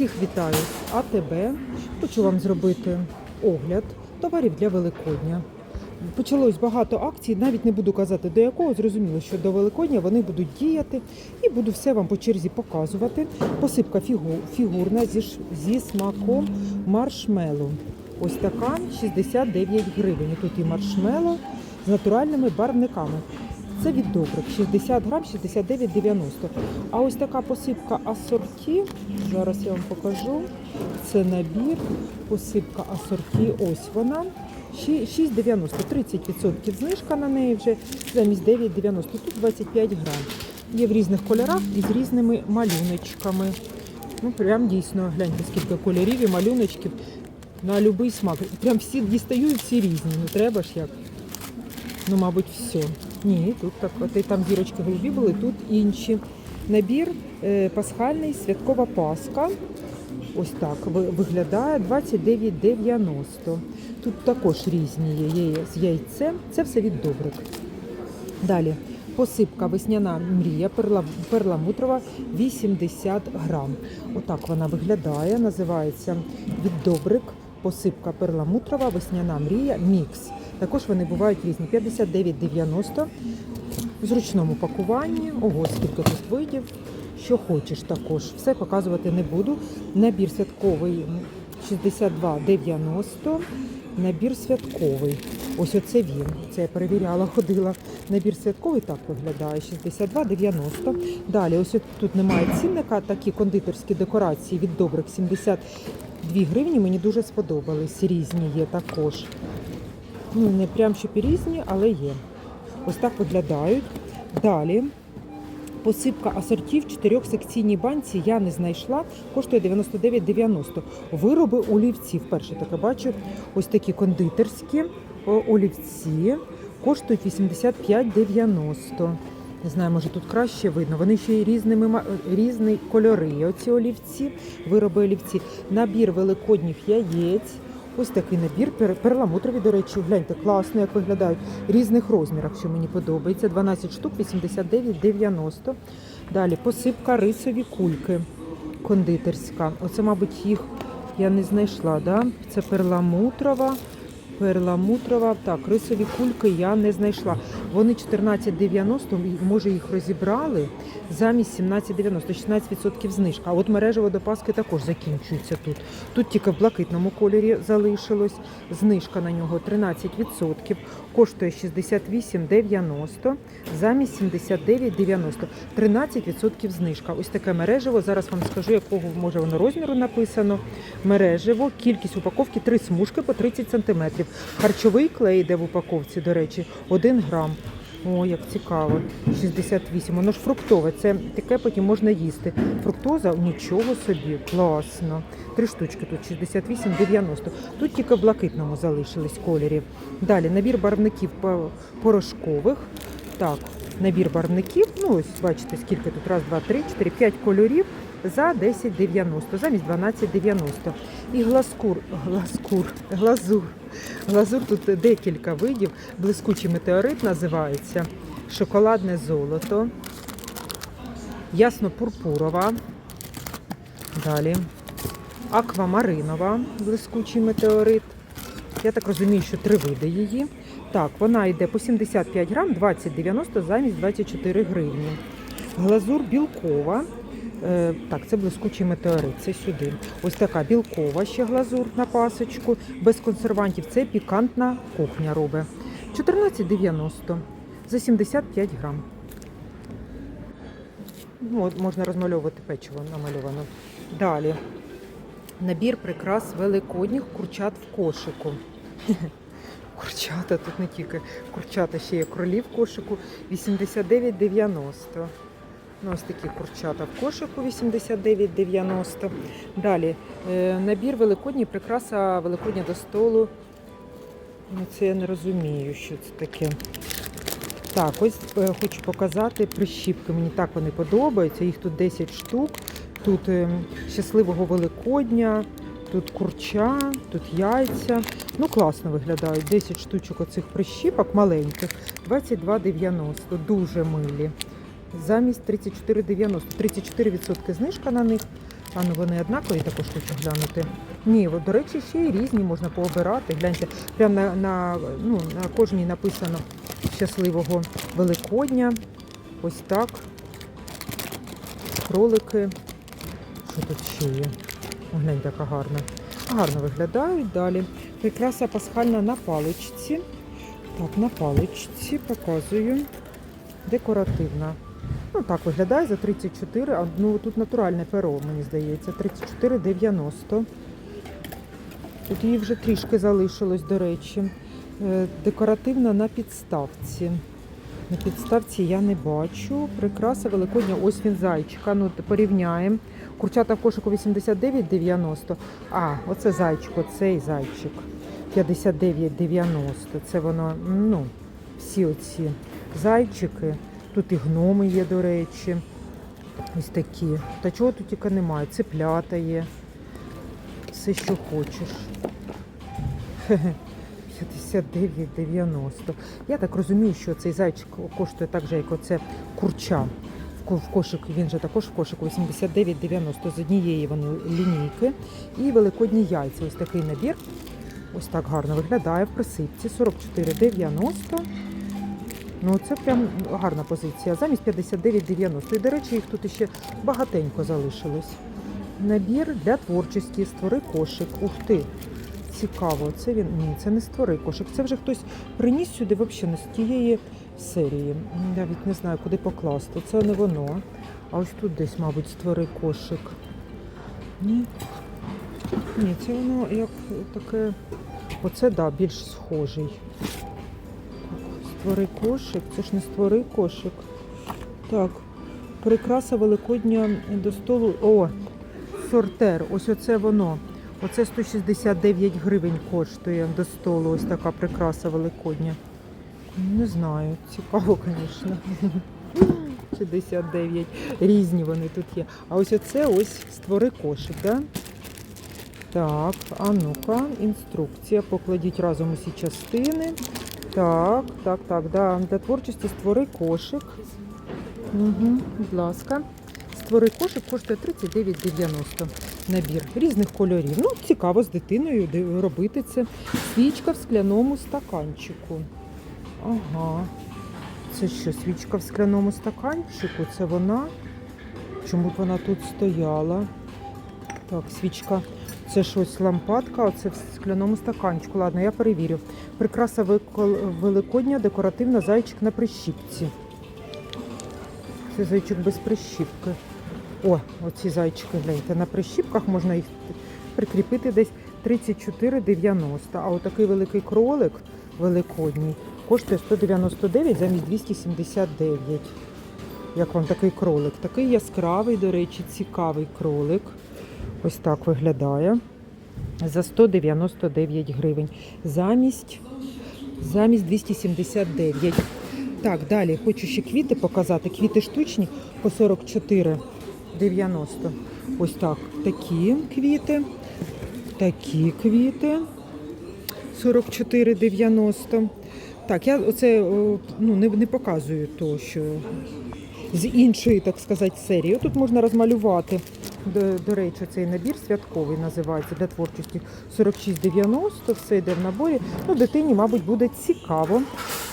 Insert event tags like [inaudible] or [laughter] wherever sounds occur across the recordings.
Всіх вітаю з АТБ. Хочу вам зробити огляд товарів для Великодня. Почалось багато акцій, навіть не буду казати до якого. Зрозуміло, що до Великодня вони будуть діяти і буду все вам по черзі показувати. Посипка фігу, фігурна зі, зі смаком маршмелу. Ось така 69 гривень. Тут і маршмело з натуральними барвниками. Це від добрих 60 грам 69,90. А ось така посипка асорті. Зараз я вам покажу. Це набір, посипка асорті. Ось вона. 6,90, 30% знижка на неї вже замість 9,90. Тут 25 грам. Є в різних кольорах і з різними малюночками. Ну, прям дійсно, гляньте, скільки кольорів і малюночків на будь-який смак. Прям всі дістають, всі різні. Ну треба ж як. Ну, мабуть, все. Ні, тут так, от там зірочки голубі були, тут інші. Набір е, пасхальний, святкова паска. Ось так виглядає 29,90. Тут також різні є, з яйцем. Це все від добрик. Далі посипка весняна мрія перла, перламутрова 80 грам. Отак вона виглядає. Називається від добрик. Посипка перламутрова, весняна мрія, мікс. Також вони бувають різні. 59,90 в зручному пакуванні. Ого, скільки тут видів. Що хочеш також. Все показувати не буду. Набір святковий 62,90. Набір святковий. Ось оце він. Це я перевіряла, ходила. Набір святковий так виглядає. 62,90. Далі, ось тут немає цінника, такі кондитерські декорації від добрих 72 гривні. Мені дуже сподобались. Різні є також. Ну, не прям щоб і різні, але є. Ось так виглядають. Далі. Посипка асортів в чотирьохсекційній банці я не знайшла, коштує 99,90. Вироби олівці. Вперше таке бачу. Ось такі кондитерські олівці коштують 85,90. Не знаю, може тут краще видно. Вони ще й різними різні кольори. Оці олівці, вироби олівці. Набір великодніх яєць. Ось такий набір перламутрові, до речі, гляньте, класно, як виглядають. Різних розмірах, що мені подобається. 12 штук, 89,90. Далі посипка рисові кульки кондитерська. Оце, мабуть, їх я не знайшла. Да? Це перламутрова. Перламутрова, так, рисові кульки я не знайшла. Вони 14,90, може їх розібрали замість 17,90, 16% знижка. А от мережево до Паски також закінчується тут. Тут тільки в блакитному кольорі залишилось. Знижка на нього 13%, коштує 68,90, замість 79,90. 13% знижка. Ось таке мережево. Зараз вам скажу, якого може воно розміру написано. Мережево, кількість упаковки 3 смужки по 30 см. Харчовий клей йде в упаковці, до речі, 1 грам. О, як цікаво. 68. Воно ж фруктове. Це таке потім можна їсти. Фруктоза нічого собі, класно. Три штучки тут 68,90. Тут тільки в блакитному залишились кольорі. Далі набір барвників порошкових. Так, набір барвників. Ну, ось бачите, скільки тут. Раз, два, три, чотири, п'ять кольорів за 10,90, замість 12,90. І глазкур, глазкур, глазур. Глазур тут декілька видів. Блискучий метеорит називається. Шоколадне золото. Ясно-пурпурова. Далі. Аквамаринова, блискучий метеорит. Я так розумію, що три види її. Так, вона йде по 75 грам, 20,90 замість 24 гривні. Глазур білкова. Е, так, це блискучий метеорит, це сюди. Ось така білкова ще глазур на пасочку, без консервантів. Це пікантна кухня робить. 14,90 за 75 грам. Ну, можна розмальовувати печиво намальовано. Далі. Набір прикрас великодніх курчат в кошику. [laughs] Курчата тут не тільки курчата, ще є кролі в кошику 89,90. Ну, ось такі курчата в кошику 89,90. Далі е, набір великодній, прикраса великодня до столу. Ну, це я не розумію, що це таке. Так, ось е, хочу показати прищіпки. Мені так вони подобаються. Їх тут 10 штук. Тут е, щасливого Великодня, тут курча, тут яйця. Ну, класно виглядають. 10 штучок оцих прищіпок маленьких. 22,90. Дуже милі. Замість 34,90. 34% знижка на них. А ну вони однакові також хочу глянути. Ні, до речі, ще й різні можна пообирати. Гляньте, прямо на, на, ну, на кожній написано щасливого Великодня. Ось так. Кролики. Що тут ще є? Глянь, яка гарна. Гарно виглядають далі. Прикраса пасхальна на паличці. Так, на паличці показую. Декоративна. Ну так виглядає за 34, а ну тут натуральне перо, мені здається, 34,90. Тут її вже трішки залишилось, до речі. Е, Декоративна на підставці. На підставці я не бачу. Прикраса Великодня, ось він зайчик. Ну порівняємо. Курчата в кошику 89,90. А, оце зайчик, оцей зайчик. 59,90. Це воно, ну, всі оці зайчики. Тут і гноми є, до речі. Ось такі. Та чого тут тільки немає? Цеплята є. Все, що хочеш. [laughs] 59,90. Я так розумію, що цей зайчик коштує так же, як оце курча. В кошик він же також в кошику 89,90 з однієї вони лінійки. І великодні яйця. Ось такий набір. Ось так гарно виглядає в присипці. 44,90. Ну, це прям гарна позиція. Замість 59,90. І, до речі, їх тут ще багатенько залишилось. Набір для творчості. Створи кошик. Ух ти! Цікаво, це він. Ні, це не створи кошик. Це вже хтось приніс сюди взагалі з тієї серії. Я навіть не знаю, куди покласти. Це не воно. А ось тут десь, мабуть, створи кошик. Ні. Ні, це воно як таке. Оце, да, більш схожий. Створи кошик, це ж не створи кошик. Так, прикраса Великодня до столу. О, сортер. Ось оце воно. Оце 169 гривень коштує до столу. Ось така прикраса Великодня. Не знаю, цікаво, звісно. 69. [laughs] Різні вони тут є. А ось оце ось створи кошик, да? Так, а ну-ка, інструкція. Покладіть разом усі частини. Так, так, так, да. Для творчості створи кошик. Угу, будь ласка. Створи кошик коштує 39,90 набір різних кольорів. Ну, цікаво з дитиною робити це. Свічка в скляному стаканчику. Ага. Це що, свічка в скляному стаканчику? Це вона? Чому б вона тут стояла? Так, свічка. Це щось лампадка, оце в скляному стаканчику. Ладно, я перевірю. Прикраса Великодня, декоративна зайчик на прищіпці. Це зайчик без прищіпки. О, оці зайчики, гляньте, на прищіпках можна їх прикріпити десь 34,90. А отакий великий кролик великодній коштує 199 замість 279. Як вам такий кролик? Такий яскравий, до речі, цікавий кролик. Ось так виглядає. За 199 гривень. Замість, замість 279. Так, далі хочу ще квіти показати. Квіти штучні по 44,90. Ось так. Такі квіти. Такі квіти. 44,90. Так, я оце ну, не, не показую то, що з іншої, так сказати, серії. Тут можна розмалювати. До, до речі, цей набір святковий називається для творчості 46,90. Все йде в наборі. Ну, дитині, мабуть, буде цікаво.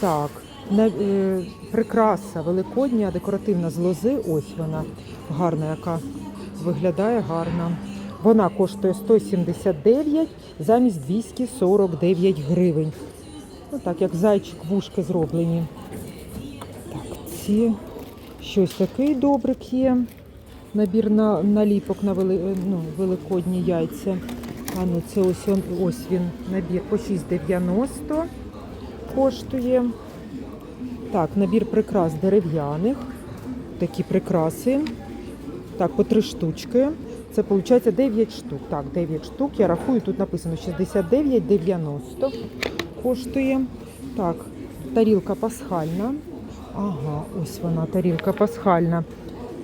Так, на, е, прикраса великодня, декоративна з лози. Ось вона гарна, яка виглядає гарна. Вона коштує 179 замість 249 гривень. Ну так, як зайчик вушки зроблені. Так, ці щось такий добрик є. Набір на наліпок на вели, ну, великодні яйця. А ну це ось он, ось він набір по 6,90 коштує. Так, набір прикрас дерев'яних. Такі прикраси. Так, по три штучки. Це виходить 9 штук. Так, 9 штук. Я рахую, тут написано 69,90 коштує. Так, тарілка пасхальна. Ага, ось вона, тарілка пасхальна.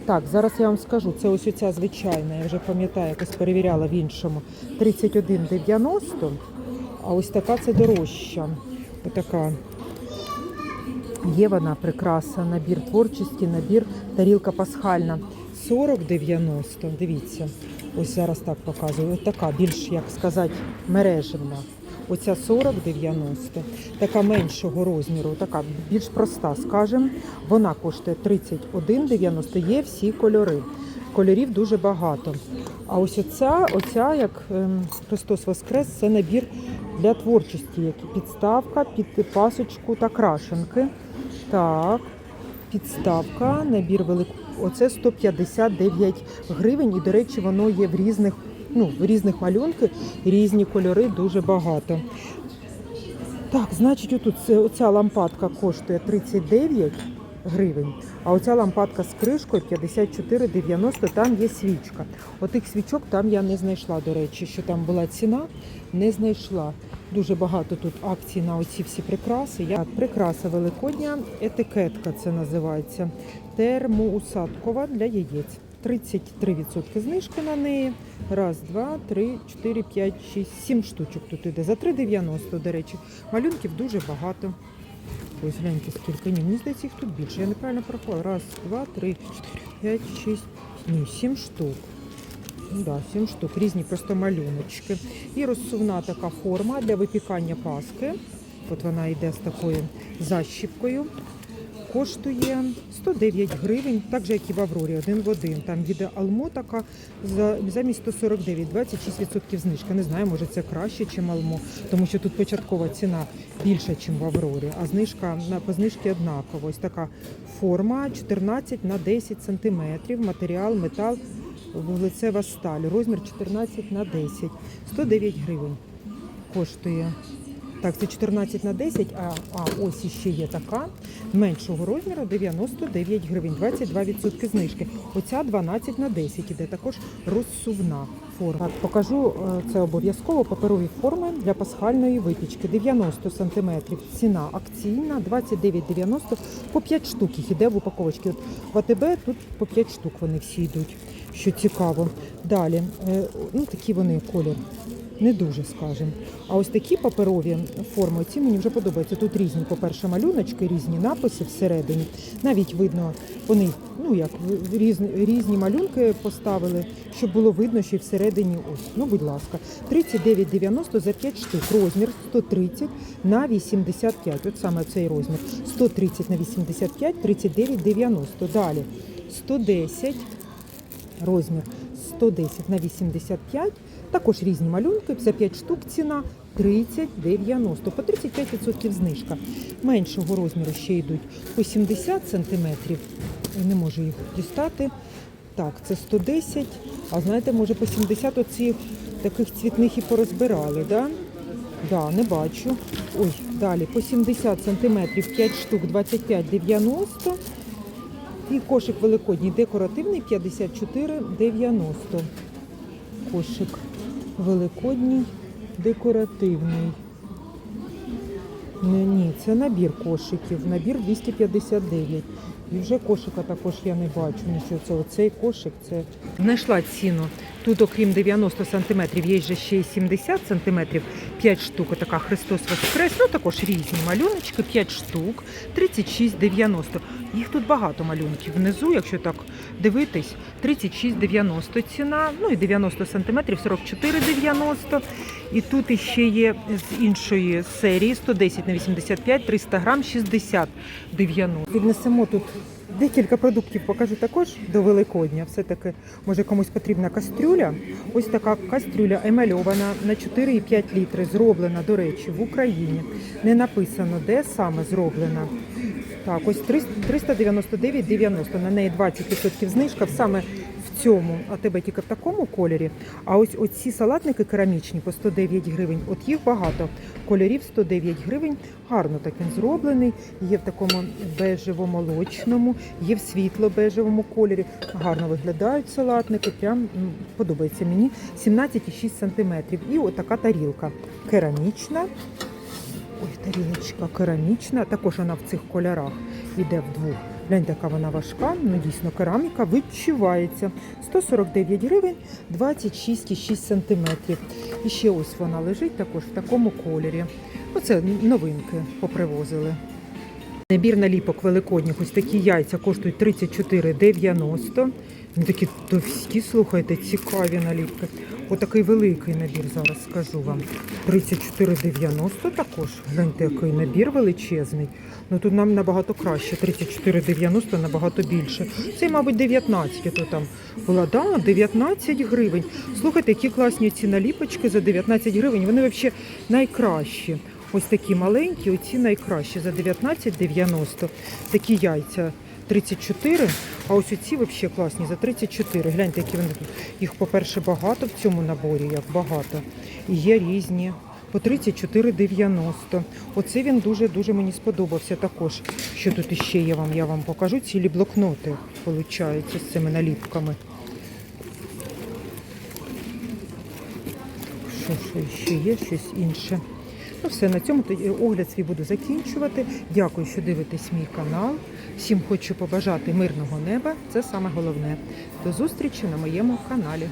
Так, зараз я вам скажу, це ось оця звичайна, я вже пам'ятаю, якось перевіряла в іншому. 31,90, а ось така це дорожча. Отака. Є вона прикраса, набір творчості, набір тарілка пасхальна. 40,90. Дивіться. Ось зараз так показую. Ось така більш, як сказати, мережевна. Оця 40,90. Така меншого розміру, така більш проста, скажімо. Вона коштує 31,90. Є всі кольори. Кольорів дуже багато. А ось оця, оця як ем, Христос Воскрес, це набір для творчості, як підставка під пасочку та крашенки. Так, підставка, набір велик... Оце 159 гривень. І, до речі, воно є в різних, ну, різних малюнках, різні кольори, дуже багато. Так, значить, отут оця лампадка коштує 39 гривень, а оця лампадка з кришкою 54,90, там є свічка. Отих свічок там я не знайшла, до речі, що там була ціна, не знайшла. Дуже багато тут акцій на оці всі прикраси. Я... Прикраса Великодня, етикетка це називається. Термоусадкова для яєць. 33% знижки на неї. Раз, два, три, чотири, п'ять, шість, сім штучок тут іде. За 3,90, до речі. Малюнків дуже багато. Ось гляньте скільки. Ні, мені здається, їх тут більше. Я неправильно порахувала. Раз, два, три, чотири, п'ять, шість. Ні, сім штук. Ну да, сім штук. Різні просто малюночки. І розсувна така форма для випікання паски. От вона йде з такою защіпкою. Коштує 109 гривень, так же, як і в Аврорі, один в один. Там їде Алмо така за, замість 149, 26% знижка. Не знаю, може це краще, ніж Алмо, тому що тут початкова ціна більша, ніж в Аврорі, а знижка на по знижці однакова. Ось така форма 14 на 10 сантиметрів, матеріал, метал, вуглецева сталь, розмір 14 на 10, 109 гривень коштує. Так, це 14 на 10, а, а ось іще є така меншого розміру 99 гривень, 22% знижки. Оця 12 на 10 іде також розсувна форма. Так, покажу е, це обов'язково паперові форми для пасхальної випічки. 90 см. Ціна акційна, 29,90 по 5 штук їх іде в упаковочці. От в АТБ тут по 5 штук вони всі йдуть, що цікаво. Далі, е, ну такі вони колір не дуже, скажімо. А ось такі паперові форми, ці мені вже подобаються. Тут різні, по-перше, малюночки, різні написи всередині. Навіть видно, вони ну як різні, різні малюнки поставили, щоб було видно, що і всередині ось. Ну, будь ласка, 39,90 за 5 штук. Розмір 130 на 85. От саме цей розмір. 130 на 85, 39,90. Далі 110 розмір 110 на 85. Також різні малюнки, за 5 штук ціна 30,90, по 35% знижка. Меншого розміру ще йдуть по 70 см. Не можу їх дістати. Так, це 110, а знаєте, може по 70 оцих таких цвітних і порозбирали, да? Да, не бачу. Ой, далі по 70 см 5 штук 25,90. І кошик великодній декоративний 54,90. Кошик великодній декоративний. Не, ні, це набір кошиків. Набір 259. І вже кошика також я не бачу. Нічого це оцей кошик. Це знайшла ціну. Тут, окрім 90 см, є ще й 70 см, 5 штук, така Христос Воскрес, ну також різні малюночки, 5 штук, 36,90. Їх тут багато малюнків. Внизу, якщо так дивитись, 36,90 ціна, ну і 90 см, 44,90. І тут іще є з іншої серії 110 на 85, 300 грам, 60,90. Віднесемо тут декілька продуктів, покажу також до Великодня. Все-таки, може комусь потрібна кастрюля. Ось така кастрюля емальована на 4,5 літри, зроблена, до речі, в Україні. Не написано, де саме зроблена. Так, ось 399,90. На неї 20% знижка саме цьому, а тебе тільки в такому кольорі. А ось оці салатники керамічні по 109 гривень. От їх багато. Кольорів 109 гривень. Гарно так він зроблений. Є в такому бежево-молочному, є в світло-бежевому кольорі. Гарно виглядають салатники. Прям подобається мені. 17,6 см. І отака тарілка. Керамічна. Ой, тарілочка керамічна, також вона в цих кольорах іде вдвох. Гляньте, яка вона важка, ну дійсно кераміка відчувається. 149 гривень, 26,6 сантиметрів. І ще ось вона лежить також в такому кольорі. Оце новинки попривозили. Набір наліпок великодніх, ось такі яйця коштують 34,90. Вони такі товсті, слухайте, цікаві наліпки. Отакий великий набір зараз скажу вам. 34,90 також. Гляньте, який набір величезний. Ну тут нам набагато краще. 34,90 набагато більше. Це, мабуть, 19, то там була. Да, 19 гривень. Слухайте, які класні ці наліпочки за 19 гривень. Вони взагалі найкращі. Ось такі маленькі, оці найкращі за 19,90. Такі яйця 34, а ось оці взагалі класні за 34. Гляньте, які вони тут. Їх, по-перше, багато в цьому наборі, як багато. І є різні. По 34,90. Оце він дуже-дуже мені сподобався також. Що тут іще є вам? Я вам покажу. Цілі блокноти, виходить, з цими наліпками. Що, що ще є? Щось інше. Ну все, на цьому огляд свій буду закінчувати. Дякую, що дивитесь мій канал. Всім хочу побажати мирного неба. Це саме головне. До зустрічі на моєму каналі.